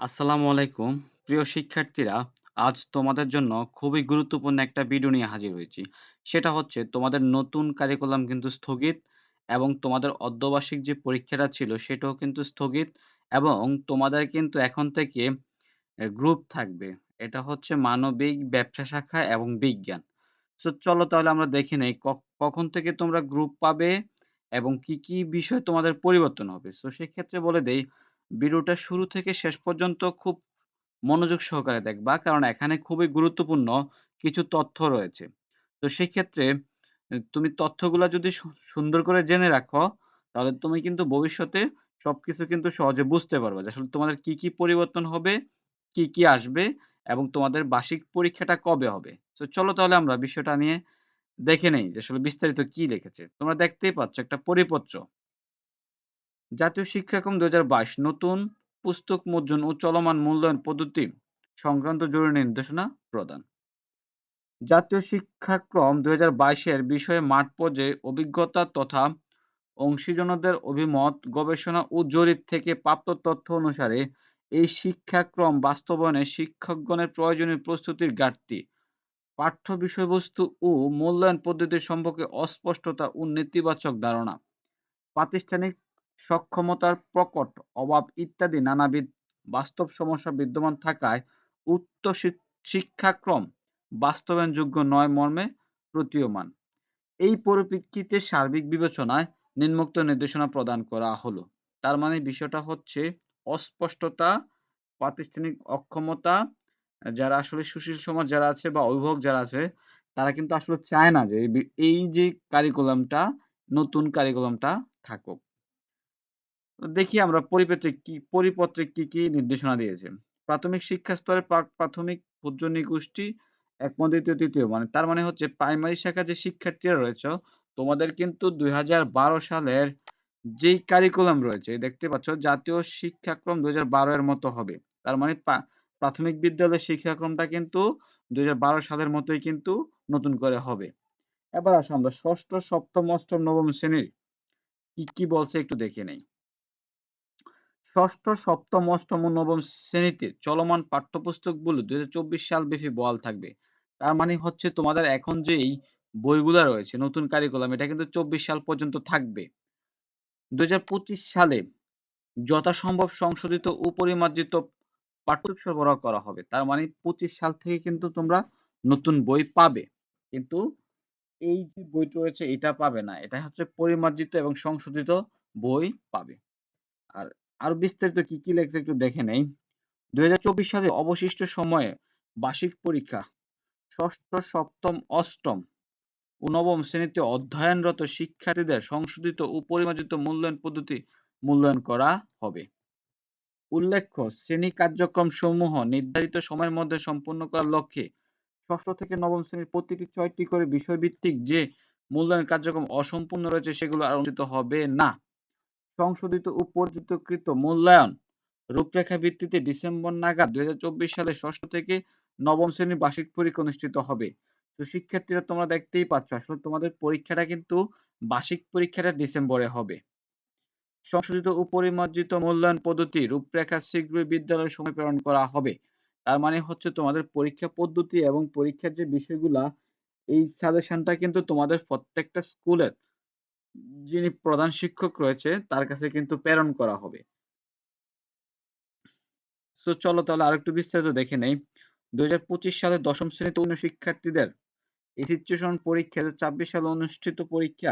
আসসালামু আলাইকুম। প্রিয় শিক্ষার্থীরা, আজ তোমাদের জন্য খুবই গুরুত্বপূর্ণ একটা ভিডিও নিয়ে হাজির হয়েছি। সেটা হচ্ছে তোমাদের নতুন কারিকুলাম কিন্তু স্থগিত এবং তোমাদের অর্ধবার্ষিক যে পরীক্ষাটা ছিল সেটাও কিন্তু স্থগিত এবং তোমাদের কিন্তু এখন থেকে গ্রুপ থাকবে। এটা হচ্ছে মানবিক, ব্যবসা শাখা এবং বিজ্ঞান। সো চলো তাহলে আমরা দেখে নেই কখন থেকে তোমরা গ্রুপ পাবে এবং কি, কি বিষয় তোমাদের পরিবর্তন হবে। সো সেক্ষেত্রে বলে দেই ভিডিওটা শুরু থেকে শেষ পর্যন্ত খুব মনোযোগ সহকারে দেখবা। কারণ এখানে খুবই গুরুত্বপূর্ণ কিছু তথ্য রয়েছে। তো সেক্ষেত্রে এ তুমি তথ্যগুলা যদি সুন্দর করে জেনে রাখো, তাহলে তুমি কিন্তু ভবিষ্যতে সবকিছু কিন্তু সহজে বুঝতে পারবে যে আসলে তোমাদের কি, কি পরিবর্তন হবে, কি, কি আসবে এবং তোমাদের বার্ষিক পরীক্ষাটা কবে হবে। তো চলো তাহলে আমরা বিষয়টা নিয়ে দেখে নেই যে আসলে বিস্তারিত কি লিখেছে। তোমরা দেখতেই পাচ্ছ একটা পরিপত্র। জাতীয় শিক্ষাক্রম ২০২২ নতুন পুস্তক মুদ্রণ ও চলমান মূল্যায়ন পদ্ধতি সংক্রান্ত জরুরি নির্দেশনা প্রদান। জাতীয় শিক্ষাক্রম ২০২২ এর বিষয়ে মাঠ পর্যায়ে অভিজ্ঞতা তথা অংশীজনদের অভিমত, গবেষণা ও জরিপ থেকে প্রাপ্ত তথ্য অনুসারে এই শিক্ষাক্রম বাস্তবায়নে শিক্ষকগণের প্রয়োজনীয় প্রস্তুতির ঘাটতি, পাঠ্য বিষয়বস্তু ও মূল্যায়ন পদ্ধতি সম্পর্কে অস্পষ্টতা ও নেতিবাচক ধারণা, প্রাতিষ্ঠানিক সক্ষমতার প্রকট অভাব ইত্যাদি নানাবিধ বাস্তব সমস্যা বিদ্যমান থাকায় উক্ত শিক্ষাক্রম বাস্তবায়নযোগ্য নয় মর্মে প্রতীয়মান। এই পরিপ্রেক্ষিতে সার্বিক বিবেচনায় নিম্নোক্ত নির্দেশনা প্রদান করা হলো। তার মানে বিষয়টা হচ্ছে অস্পষ্টতা, প্রাতিষ্ঠানিক অক্ষমতা, যারা আসলে সুশীল সমাজ যারা আছে বা অভিভাবক যারা আছে, তারা কিন্তু আসলে চায় না যে এই যে কারিকুলামটা নতুন কারিকুলামটা থাকুক। দেখি আমরা পরিপত্রে কি পরিপত্রে কি, কি নির্দেশনা দিয়েছে। প্রাথমিক শিক্ষা স্তরে প্রাক-প্রাথমিক ক্ষুদ্র নিগোষ্ঠী এক দ্বিতীয়, তৃতীয় মানে তার মানে হচ্ছে প্রাইমারি শাখার যে শিক্ষার্থীরা রয়েছে তোমাদের কিন্তু ২০১২ সালের যেই কারিকুলাম রয়েছে দেখতে পাচ্ছ জাতীয় শিক্ষাক্রম ২০১২ এর মতো হবে। তার মানে প্রাথমিক বিদ্যালয়ের শিক্ষাক্রমটা কিন্তু ২০১২ সালের মতোই কিন্তু নতুন করে হবে। এবার আসো আমরা ষষ্ঠ, সপ্তম, অষ্টম, নবম শ্রেণির কি, কি বলছে একটু দেখে নেই। ষষ্ঠ, সপ্তম, অষ্টম ও নবম শ্রেণীতে চলমান পাঠ্যপুস্তকগুলো দুই হাজার চব্বিশ সাল ব্যাপী বহাল থাকবে। তার মানে হচ্ছে তোমাদের এখন যে এই বইগুলা রয়েছে নতুন কারিকুলাম এটা কিন্তু চব্বিশ সাল পর্যন্ত থাকবে। দুই হাজার পঁচিশ সালে যথাসম্ভব সংশোধিত ও পরিমার্জিত পাঠ্যপুস্তক সরবরাহ করা হবে। তার মানে পঁচিশ সাল থেকে কিন্তু তোমরা নতুন বই পাবে। কিন্তু এই যে বইটা রয়েছে এটা পাবে না। এটা হচ্ছে পরিমার্জিত এবং সংশোধিত বই পাবে। আর আরও বিস্তারিত কি, কি লেখছে একটু দেখে নেই। ২০২৪ সালে অবশিষ্ট সময়ে বার্ষিক পরীক্ষা ষষ্ঠ, সপ্তম, অষ্টম ও নবম শ্রেণীতে অধ্যয়নরত শিক্ষার্থীদের সংশোধিত ও পরিমার্জিত মূল্যায়ন পদ্ধতি মূল্যায়ন করা হবে। উল্লেখ্য, শ্রেণি কার্যক্রম সমূহ নির্ধারিত সময়ের মধ্যে সম্পন্ন করার লক্ষ্যে ষষ্ঠ থেকে নবম শ্রেণির প্রতিটি ছয়টি করে বিষয়ভিত্তিক যে মূল্যায়ন কার্যক্রম অসম্পূর্ণ রয়েছে সেগুলো আর অনুষ্ঠিত হবে না। সংশোধিত ও পরিচিতকৃত মূল্যায়ন রূপরেখা ভিত্তিতে ডিসেম্বর নাগাদ দুই সালে ষষ্ঠ থেকে নবম শ্রেণির বার্ষিক পরীক্ষা অনুষ্ঠিত হবে। তো শিক্ষার্থীরা তোমরা দেখতেই পাচ্ছ, আসলে তোমাদের পরীক্ষাটা কিন্তু বার্ষিক পরীক্ষাটা ডিসেম্বরে হবে। সংশোধিত ও পরিমার্জিত মূল্যায়ন পদ্ধতি রূপরেখা শীঘ্রই বিদ্যালয়ে সময় প্রেরণ করা হবে। তার মানে হচ্ছে তোমাদের পরীক্ষা পদ্ধতি এবং পরীক্ষার যে বিষয়গুলা, এই সাজেশনটা কিন্তু তোমাদের প্রত্যেকটা স্কুলের যিনি প্রধান শিক্ষক রয়েছে, তার কাছে কিন্তু প্রেরণ করা হবে। সো চলো তাহলে আরেকটু বিস্তারিত দেখে নেই। ২০২৫ সালে দশম শ্রেণীতে উন্ন শিক্ষার্থীদের এসিচুয়েশন পরীক্ষা ছাব্বিশ সালে অনুষ্ঠিত পরীক্ষা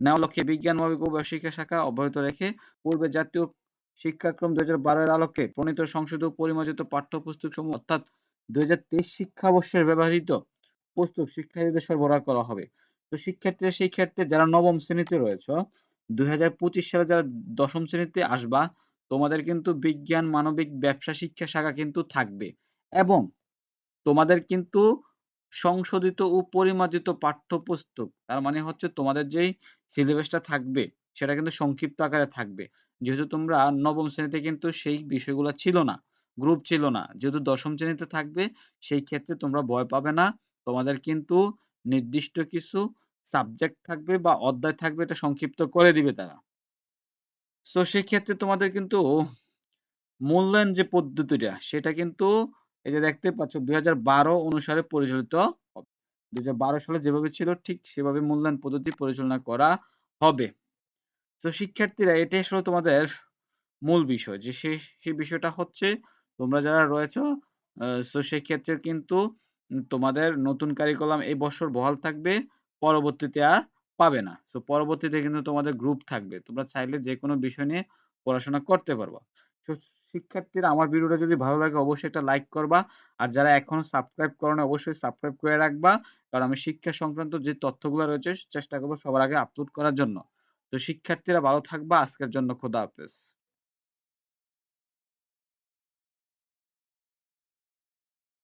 নেওয়া লক্ষ্যে বিজ্ঞান, মৌলিক শিক্ষা শাখা অব্যাহত রেখে পূর্বে জাতীয় শিক্ষাক্রম দুই এর আলোকে প্রণীত সংশোধিত পরিমার্জিত পাঠ্যপুস্তক সমূহ অর্থাৎ দুই শিক্ষাবর্ষের ব্যবহৃত পুস্তক শিক্ষার্থীদের সরবরাহ করা হবে। তো শিক্ষার্থীরা সেই ক্ষেত্রে যারা নবম শ্রেণীতে রয়েছে দুই হাজার পঁচিশ সালে যারা দশম শ্রেণীতে আসবা, তোমাদের কিন্তু বিজ্ঞান, মানবিক, ব্যবসা, শিক্ষা শাখা কিন্তু থাকবে। এবং তোমাদের কিন্তু সংশোধিত ও পরিমার্জিত পাঠ্যপুস্তক, তার মানে হচ্ছে তোমাদের যেই সিলেবাসটা থাকবে, সেটা কিন্তু সংক্ষিপ্ত আকারে থাকবে। যেহেতু তোমরা নবম শ্রেণীতে কিন্তু সেই বিষয়গুলো ছিল না গ্রুপ ছিল না, যেহেতু দশম শ্রেণীতে থাকবে, সেই ক্ষেত্রে তোমরা ভয় পাবে না। তোমাদের কিন্তু নির্দিষ্ট কিছু সাবজেক্ট থাকবে বা অধ্যায় থাকবে এটা সংক্ষিপ্ত করে দিবে তারা সো সেক্ষেত্রে তোমাদের কিন্তু মূল্যায়ন যে পদ্ধতিটা, সেটা কিন্তু এই যে দেখতে পাচ্ছ ২০১২ অনুসারে পরিচালিত হবে। ২০১২ সালে যেভাবে ছিল, ঠিক সেভাবে মূল্যায়ন পদ্ধতি পরিচালনা করা হবে। তো শিক্ষার্থীরা, এটাই আসলে তোমাদের মূল বিষয় যে সেই বিষয়টা হচ্ছে তোমরা যারা রয়েছো সো সেক্ষেত্রে কিন্তু তোমাদের নতুন কারিকুলাম এই বছর বহাল থাকবে। পরবর্তীতে আর পাবে না। সো পরবর্তীতে কিন্তু তোমাদের গ্রুপ থাকবে। তোমরা চাইলে যেকোনো বিষয় নিয়ে পড়াশোনা করতে পারবা। সো শিক্ষার্থীরা, আমার ভিডিওটা যদি ভালো লাগে, অবশ্যই একটা লাইক করবা। আর যারা এখনও সাবস্ক্রাইব করো নাই অবশ্যই সাবস্ক্রাইব করে রাখবা। কারণ আমি শিক্ষা সংক্রান্ত যে তথ্যগুলা রয়েছে, চেষ্টা করব সবার আগে আপলোড করার জন্য। তো, শিক্ষার্থীরা ভালো থাকবা। আজকের জন্য খোদা হাফেজ।